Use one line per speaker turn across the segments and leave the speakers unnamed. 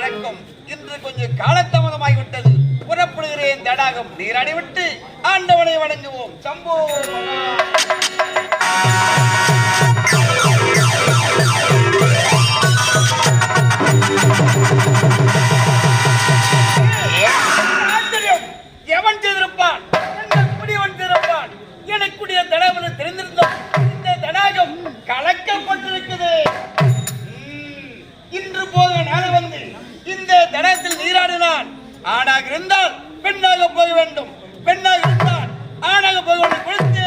வழக்கம் இன்று கொஞ்சம் காலதாமதமாகிவிட்டது புறப்படுகிறேன் தடாகம். நீராடிவிட்டு ஆண்டவனை வணங்குவோம். சம்போ! ஆச்சரியம்! எவன் செய்திருப்பான்? எந்த குடியவன் செய்திருப்பான்? எனக்குடைய தடாகம் தெரிந்திருந்தோம். இந்த தடாகம் கலக்கப்பட்டிருக்குது. ம், இன்று போக நான் வந்து இந்த தடத்தில் நீராடினான் ஆணாக இருந்தால் பெண்ணாக போக வேண்டும். பெண்ணாக இருந்தால் ஆணாக போக வேண்டும் குளித்து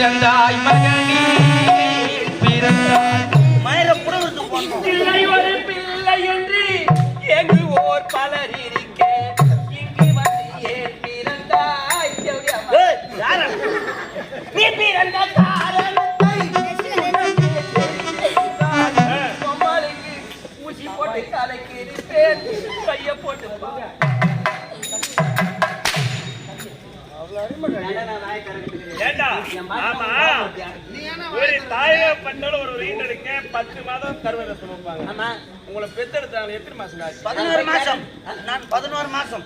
பிறந்தாய் மகனே பிறந்தாய்.
பிள்ளை ஒரு பிள்ளை என்று எங்குவோர் பலர் இருக்க? இங்கு வந்து ஏன் பிறந்தாய் நீ பிறந்த காரணத்தை ஊசி போட்டு தலைக்கு கைய போட்டு
ஏண்டா, ஆமா. ஒரு தாயை பண்ணாலும் ஒரு வீடு எடுக்க பத்து மாதம் கருவறை சுமப்பாங்க உங்களை பெத்தெடுத்தாங்க எத்தனை மாசம்
பதினோரு மாசம். நான் பதினோரு மாசம்.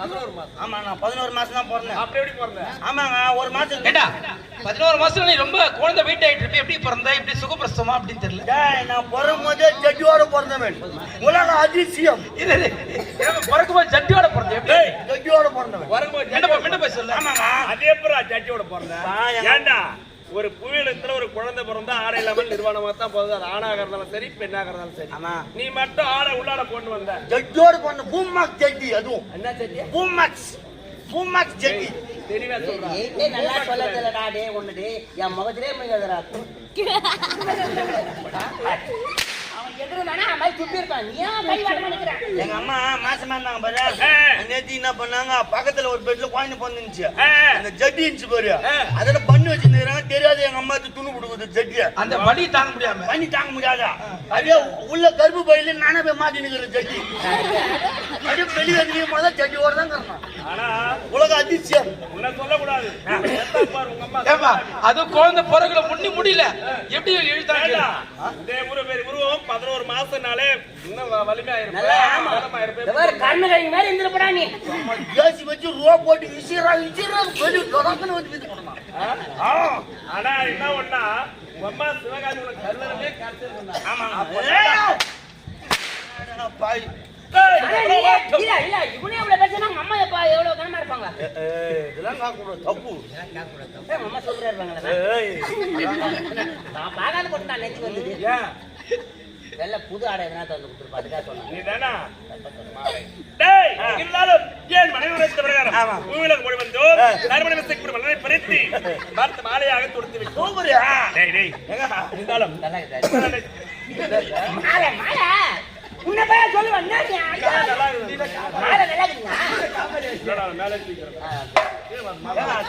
ஆமா நான் பதினோரு மாசம் தான் பிறந்தேன்.
அப்படி எப்படி பிறந்த?
ஆமாங்க ஒரு மாசம்.
ஏண்டா பதினோரு மாசம் நீ ரொம்ப குழந்தை வெயிட் ஆயிட்டு இருப்ப எப்படி பிறந்த இப்படி சுகப்பிரசவமா அப்படின்னு தெரியல.
டேய், நான் பிறக்கும் போதே ஜட்டியோட பிறந்தவன். உலக அதிசயம்.
இல்ல ஏன் பிறக்கும்போது ஜட்டியோட பிறந்த எப்படி?
டேய்,
ஜட்டியோட பிறந்தவன்.
மிண்ட போய் மிண்ட போய் சொல்லு?
ஆமாங்க.
அதே புறா ஜட்டியோட ஏண்டா? ஒரு புயலத்துல ஒரு குழந்தை பிறந்தா ஆடை இல்லாமல் நிர்வாணமா தான் போகுது. அது ஆணாக இருந்தாலும் சரி பெண்ணாக இருந்தாலும் சரி.
ஆமா.
நீ மட்டும் ஆடை உள்ளாட கொண்டு வந்த.
ஜட்டியோட பிறந்த பூமாக் ஜட்டி அதுவும்.
என்ன செஞ்சு
பூமாக்ஸ் பூமாக்ஸ் ஜட்டி.
தெளிவா சொல்றா.
ஏய், நல்லா சொல்ல தெரியலடா டேய் ஒண்ணு டேய் என் முகத்திலே முடியாதுடா
எங்க அம்மா மாசமா இருந்தாங்க பாரு.
ஆ.
நேத்து என்ன பண்ணாங்க? பக்கத்துல ஒரு பெட்ல குழந்தை பிறந்துச்சு. அந்த ஜட்டி இருந்துச்சு பாரு.
ஆ.
அதுல பண்ணி வச்சிருந்தாங்க தெரியாது எங்க அம்மா துணி கொடுக்குது ஜட்டிய
அந்த வலி தாங்க முடியாம.
தாங்க முடியாதா? அப்படியே உள்ள கருப்பு பையில நானே போய் மாட்டி நிக்கிற ஜட்டி அப்படியே வெளியே வந்து முதல்ல ஜட்டி ஓடுதான் கறணும்
ஆனா
உலக அதிசயம்
உன்னை சொல்லக்கூடாது. எத்தா பாரு உங்க அம்மா
ஏப்பா அது குழந்தை பிறகுல முன்னி முடியல. எப்படி
உருவம் பதினோரு மாசம்னாலே இன்னும் வ- வலிமையா
நல்லா
இருப்பேன்
ஆமா.
பலமா இருப்பேன்.
இந்த மாதிரி கண்ணு கை மாதிரி இருந்துருப்படா நீ.
ஏசி வச்சு ரூபா போட்டு விசிறா விசிறா வெளியே தொடக்கன்னு வந்து வீட்டு போடணும்?
ஆ. ஆனா என்ன ஒண்ணா அம்மா சிவகாமி உனக்கு
பாய்?
நீ இல்ல இல்ல இவனே இவ்வளவு பேசினா உங்க அம்மா எப்ப எவ்வளவு கனமா இருப்பாங்க?
இதெல்லாம் நான் கூட தப்பு.
அம்மா
ஏய்,
நான் பார்க்காத போட்டு நெஞ்சு வெள்ள புது ஆடை எதனா தந்து கொடுத்துருப்பா அதுக்காக சொன்னேன்
நீ தானா டேய் இருந்தாலும் ஏன் மனைவி உரைத்த பிரகாரம்? வந்து மலரை பார்த்து மாலையாக தொடுத்து விட்டு
சூப்பரியா?
டேய் டேய் இருந்தாலும்
நல்லா மாலை மாலை. உன்னை போய்
நல்லா இருக்குது.
மாலை நல்லா இருக்குங்க
என்னடா மேலே தூக்கிறேன்.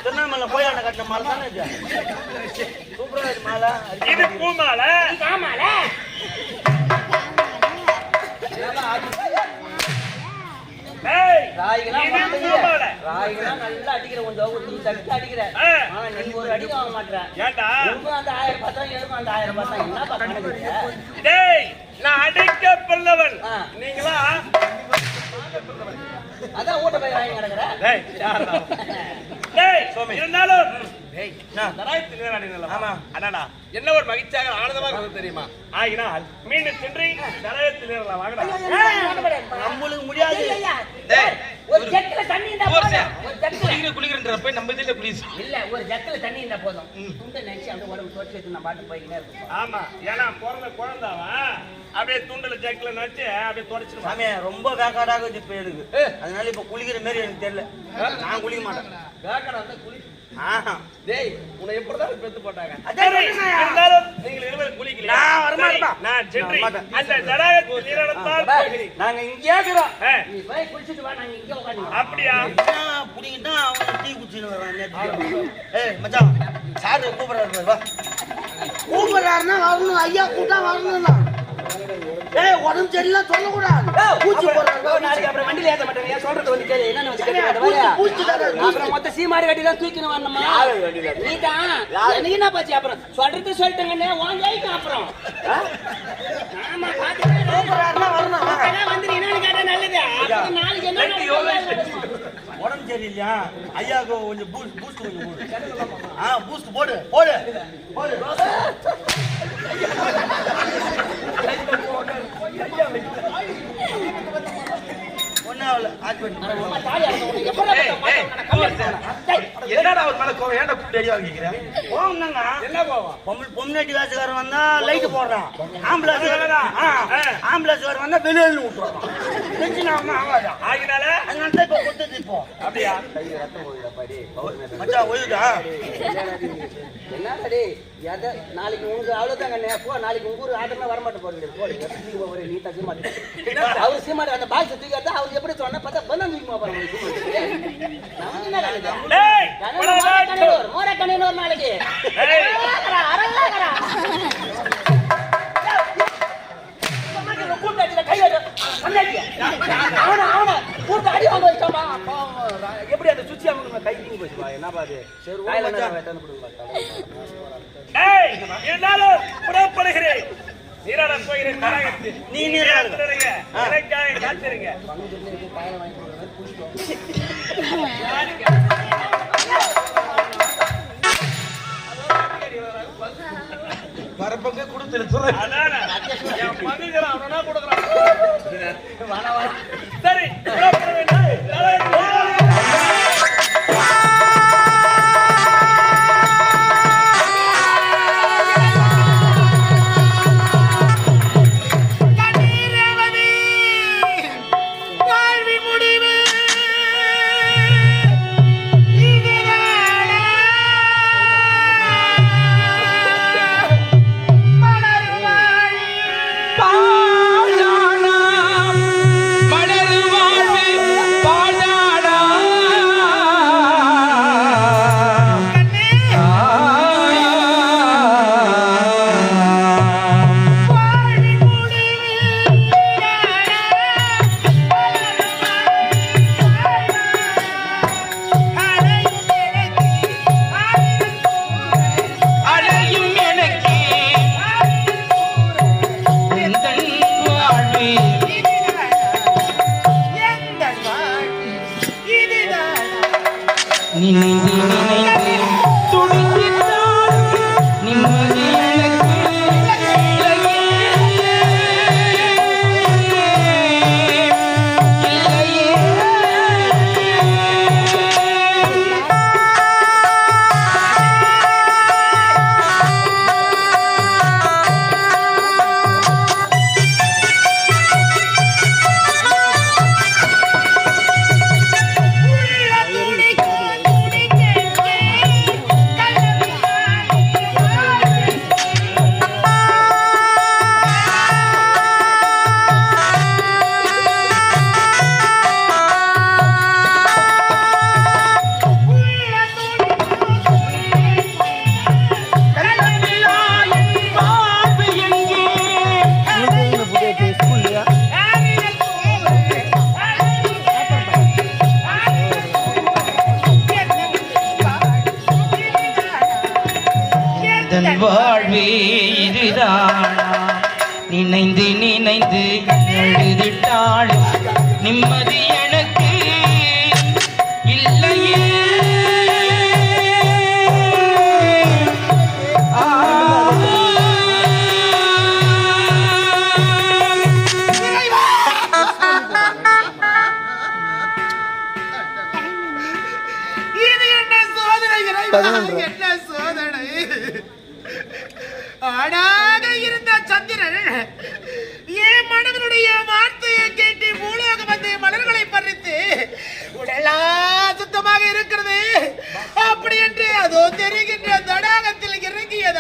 திருவண்ணாமலை போய் அந்த கட்டின மாலை தானே இது? சூப்பரா இருக்கு மாலை.
இது பூமாலை.
ஆமால
டேய்
நல்லா அடிக்கிற கொஞ்சம் நீ தட்டு அடிக்கிற. ஆனா நீ ஒரு அடி வாங்க உனக்கும் அந்த ஆயிரம் பார்த்தா எனக்கும் அந்த ஆயிரம் பார்த்தா என்னப்பா கணக்கு
டேய் நான் அடைக்க
ஆ.
நீங்களா?
அதான் ஊட்ட போய் வாங்கி கிடக்குற.
இருந்தாலும்
என்ன?
தராயத்து நீராடினல்ல
ஆமா.
அண்ணா என்ன ஒரு மகிழ்ச்சியாக ஆனந்தமாக தெரியுமா? ஆகினால் மீண்டும் சென்று தராயத்து நீரலாம் வாங்கடா.
நம்மளுக்கு முடியாது.
டேய்,
ஒரு ஜட்டில தண்ணி இருந்தா. போதும்.
குளிக்கிற போய் நம்ம இதுல குளிச்சு
இல்ல ஒரு ஜட்டில தண்ணி இருந்தா போதும். துண்டை நினைச்சு அந்த உடம்பு தொடச்சு வச்சு நான் பாட்டு இருக்கும்
ஆமா ஏன்னா பிறந்த குழந்தாவன் அப்படியே துண்டுல ஜக்கில நச்சு அப்படியே தொடச்சிருவான்.
சாமி ரொம்ப வேக்காடாக இப்ப எனக்கு அதனால இப்ப குளிக்கிற மாதிரி எனக்கு தெரியல. நான் குளிக்க மாட்டேன்.
வேக்கடா குளி
ஆஹா.
டேய் உன்னை எப்படிதான் பெத்து போட்டாங்க.
இருந்தாலும் நீங்கள் குளிக்கலையா?
நான்.
சரி, நான் சென்று
நான் வரமாட்டேன்.
அந்த தடாகத்தில் நீராடத்தான் போகிறேன்.
நாங்க இங்கே இருக்கிறோம்
ஆ,
நீ போய் குளிச்சிட்டு வா நாங்க இங்கே உட்காந்து
அப்படியா
புடிங்கிட்டா அவன் டீ குடிச்சுன்னு வர்றான் நேத்து. ஏய் மச்சான் சாரு கூப்பிடுறாரு பாரு, வா கூப்பிடுறாருன்னா வரணும் ஐயா கூட்டா வரணும் ஏய் உடம்பு சரியில்லை சொல்லக்கூடாது. பூச்சி
நாளைக்கு அப்புறம் வண்டியில ஏத்த மாட்டேங்க சொல்றது வந்து கேளு. என்னன்னு வந்து கேட்டு
பூச்சி.
அப்புறம் மொத்த கட்டி தான் தூக்கின்னு வரணுமா? நீதான் எனக்கு என்ன பாச்சு அப்புறம் சொல்றது சொல்லிட்டேங்கண்ணே உன் ஜெயிக்கும் அப்புறம்? ஆமா பாத்துக்கிறேன்
கூப்பிடுறாருன்னா வரணும்? வா.
வந்து என்னன்னு கேட்டா நல்லது. அப்புறம் நாளைக்கு என்ன நடக்குது?
உடம்பு சரியில்லையா? ஐயாவுக்கு கொஞ்சம் பூஸ்ட் பூஸ்ட் கொஞ்சம் போடு ஆ பூஸ்ட் போடு போடு போடு.
என்னடா அவர் மேல கோவம்? ஏன்டா கூப்பிட்டு அடி வாங்கிக்கிறேன்
என்ன போவா
பொம்பளை பொம்னாட்டி காசுக்காரன் வந்தா லைட் போடுறான் ஆம்புலன்ஸ் ஆம்புலன்ஸ் வந்தா வெளியில் விட்டுறான்
ஆகினால
அதனால தான் இப்போ இப்போ
அப்படியா?
மச்சான் ஒழுதா
என்னடா டேய் எதை? நாளைக்கு உங்க. போ. நாளைக்கு உங்க ஊர் ஆட்டமே வர மாட்டேன் போறீங்க போ நீ ஒரு நீ தூக்கி மாட்டேன் அவர் சீமாடி அந்த பாக்ஸ் தூக்கி எடுத்தா அவர் எப்படி சொன்னா பார்த்தா பண்ண தூக்கி போறாங்க நமக்கு என்ன கணக்கு?
டேய்
கண்ணனூர்,
படம்
மோர
காட்டு.
கண்ணனூர், மோர கண்ணனூர் நாளைக்கு. கூப்பிட்டு அடிச்சா கை எடு. சொன்னாங்க. அவன, அவன, கூப்பிட்டு அடி வாங்க வச்சாமா. எப்படி அந்த சுச்சி அவங்க கை தூக்கி போச்சுப்பா என்ன பாது சரி
புறப்படுகிறேன் நீராட போகிறேன்.
நீ நீராடு.
காத்திருங்க. காத்திருங்க
வரப்பங்க கொடுத்துரு சொல்ல.
சரி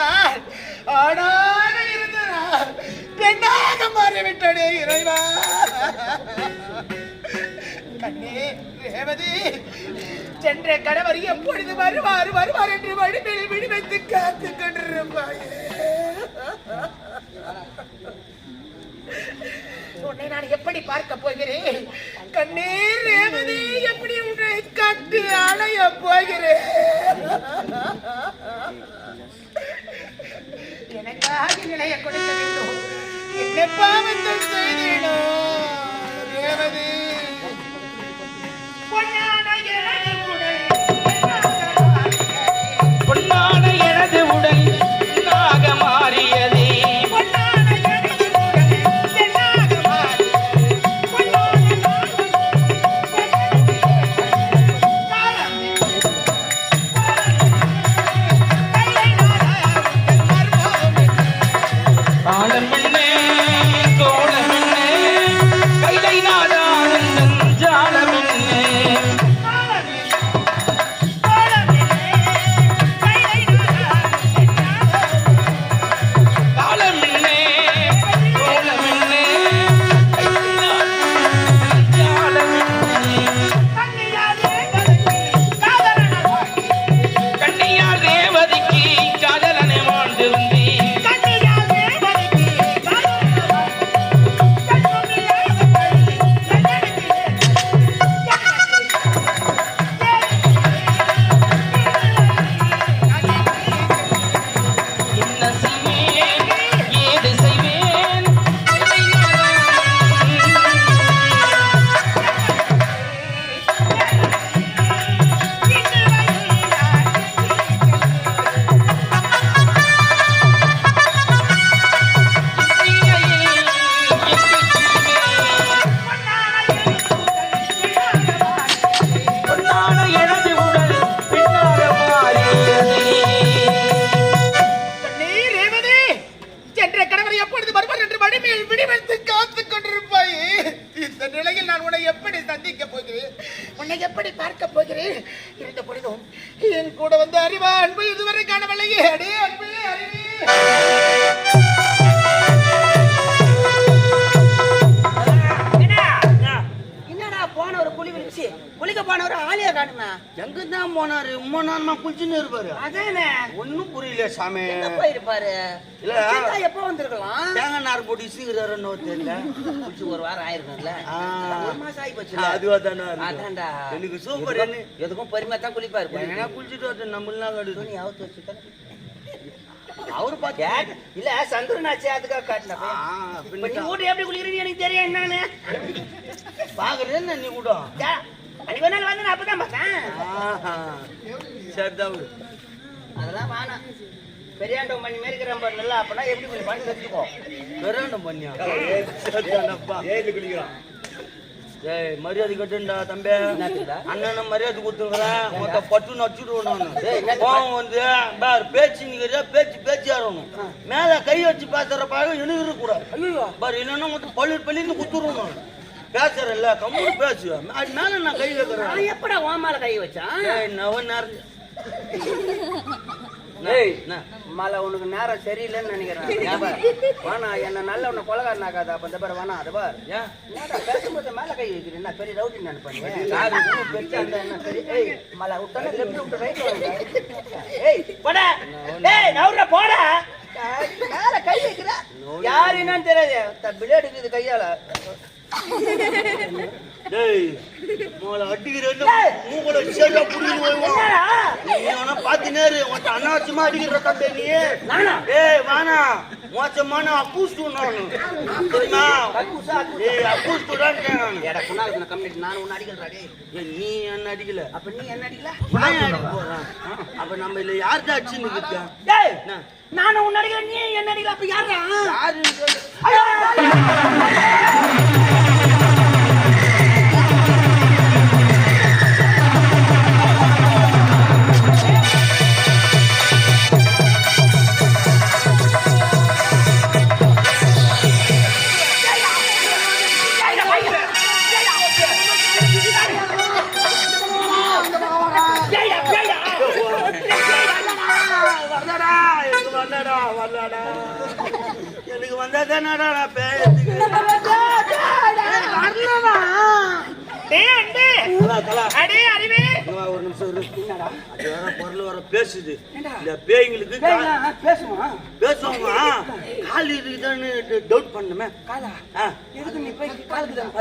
நான் ஆணாக இருந்த நான் பெண்ணாக மாறிவிட்டனே இறைவா. கண்ணே ரேவதி சென்ற கணவர் எப்பொழுது வருவார் வருவார் என்று வடிவில் விடுவித்து காத்து கொண்டிருப்பாயே. உன்னை நான் எப்படி பார்க்க போகிறேன்? கண்ணீர் ரேவதி எப்படி உன்னை கட்டி அலைய போகிறேன்? எனக்காக நிலைய கொடுக்க வேண்டும். என்ன பாவத்தை செய்தேனோ?
விரிச்சு குளிக்க போனவர் ஆலியா காணுமே?
எங்க தான் போனாரு? உம்மா நேரமா குளிச்சுன்னு இருப்பாரு.
அதானே?
ஒண்ணும் புரியல சாமி.
எங்க போயிருப்பாரு?
இல்ல.
குளிச்சா எப்போ வந்திருக்கலாம்?
தேங்காய் நார் போட்டு இசுகிறாருன்னு தெரியல.
குளிச்சு ஒரு வாரம் ஆயிருக்கும்ல. ஒரு மாசம் ஆகி போச்சு
அதுவா தானே
அதான்டா.
எனக்கு சூப்பர்
எதுக்கும் பொறுமையா தான் குளிப்பாரு
குளிச்சுட்டு வரட்டும் நம்மளாம் கடுது
துணி அவுத்து வச்சுட்டாரு
அவரு பாத்து
இல்ல சந்திரனாச்சு அதுக்காக காட்டின
ஆ,
இப்ப நீ வீட்டு எப்படி குளிக்கிறீன்னு எனக்கு தெரியும் என்னன்னு
பாக்குறேன் நீ கூட
யா, அன்னைக்கு ஒரு நாள் வந்து நான் அப்பதான் பார்த்தேன்
ஆஹா. சரிதான் விடு.
அதெல்லாம் வேணாம் பெரியாண்டம் பண்ணி மாரி இருக்கிறான் பாரு நல்லா அப்பனா எப்படி கொஞ்சம் பண்ணி தெரிஞ்சுக்கோ
வெறாண்டம் பண்ணியா சரிதானப்பா. ஏய் மரியாதை கட்டுண்டா தம்பி? அண்ணனை மரியாதை கொடுத்துக்கிறேன் மொத்த பட்டுன்னு
என்னத்துக்கு?
கோவம் வந்து பார் பேச்சு நிக்கிறியா பேச்சு பேச்சு ஆடணும் மேல கை வச்சு பேசுற பழகம் இருக்கக்கூடாது.
ஐயோ.
பார் இல்லைன்னா மொத்தம் பள்ளி பள்ளின்னு குத்துருவோம் நான். பேசுறேன்ல கம்முன்னு பேசு. அது மேல நான் கை வைக்கிறேன்.
எப்படா ஓமால கை வச்சான்?
ஏய் நவ நேரம்
ஏய்? மலை உனக்கு நேரம் சரியில்லைன்னு நினைக்கிறேன். வேணா என்ன நல்ல உன்னை கொலகாரன் ஆகாத அப்ப இந்த பாரு வேணா அது பாரு. பேசும்போது மேல கை வைக்கிறேன் என்ன பெரிய ரவுடி ஏய் மலை விட்டானே லெஃப்ட் விட்டு ரைட் போடா. மேல கை வைக்கிற. யாரு என்னன்னு தெரியாது. பிளேடு இருக்குது கையால.
டேய் மோள அடிக்கிறேன்னு. மூக்குல சரியா புடிச்சு
என்னடா?
நீ வேணா பாத்துனேரு அனாவசியமா அடிக்கிற தம்பி நீ?
நானா?
ஏய் வானா மோசமான அக்கூஸ்டு நானு தெரியுமா. ஏய் அக்கூஸ்டு தான் நானு.
ஏடா குணால் நான் நான் உன்னை டேய்.
ஏய், நீ என்ன அடிக்கல?
அப்ப நீ என்ன அடிக்கல?
நான் அடிக்க போறேன்? அப்ப நம்ம இல்ல அடிச்சு நிக்க
டேய்? நானும் உன்னை நீ என்ன அடிக்கல அப்ப யாரா
யாருன்னு எனக்கு வந்தா தானடா நான் பேசுறதுக்கு வரலடா
டேய் அண்டே
தலா தலா
அடே அறிவே
இங்க வா, ஒரு நிமிஷம் வர பொருள் வர பேசுது இந்த பேய்ங்களுக்கு
பேசுமா
பேசுவாங்க கால் இருக்குதான்னு டவுட் பண்ணுமே.
காலா எதுக்கு நீ போய் காலுக்கு தான் பாரு